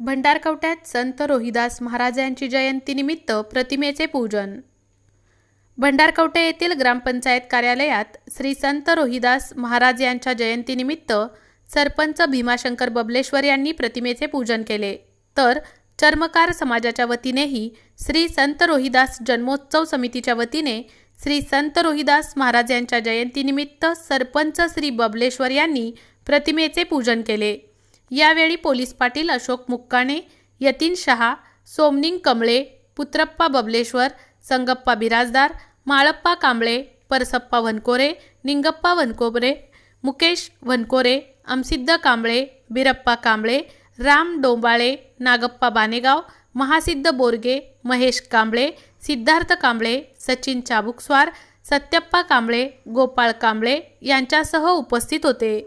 भंडारकवट्यात संत रोहिदास महाराज यांची जयंतीनिमित्त प्रतिमेचे पूजन. भंडारकवटे येथील ग्रामपंचायत कार्यालयात श्री संत रोहिदास महाराज यांच्या जयंतीनिमित्त सरपंच भीमाशंकर बबलेश्वर यांनी प्रतिमेचे पूजन केले. तर चर्मकार समाजाच्या वतीनेही श्री संत रोहिदास जन्मोत्सव समितीच्या वतीने श्री संत रोहिदास महाराज यांच्या जयंतीनिमित्त सरपंच श्री बबलेश्वर यांनी प्रतिमेचे पूजन केले. यावेळी पोलीस पाटील अशोक मुक्काणे यतीन शहा सोमनिंग कमळे पुत्रप्पा बबलेश्वर संगप्पा बिराजदार माळप्पा कांबळे परसप्पा वनकोरे निंगप्पा वनकोबरे मुकेश वनकोरे अमसिद्ध कांबळे बिरप्पा कांबळे राम डोंबाळे नागप्पा बानेगाव महासिद्ध बोरगे महेश कांबळे सिद्धार्थ कांबळे सचिन चाबुकस्वार सत्यप्पा कांबळे गोपाळ कांबळे यांच्यासह उपस्थित होते.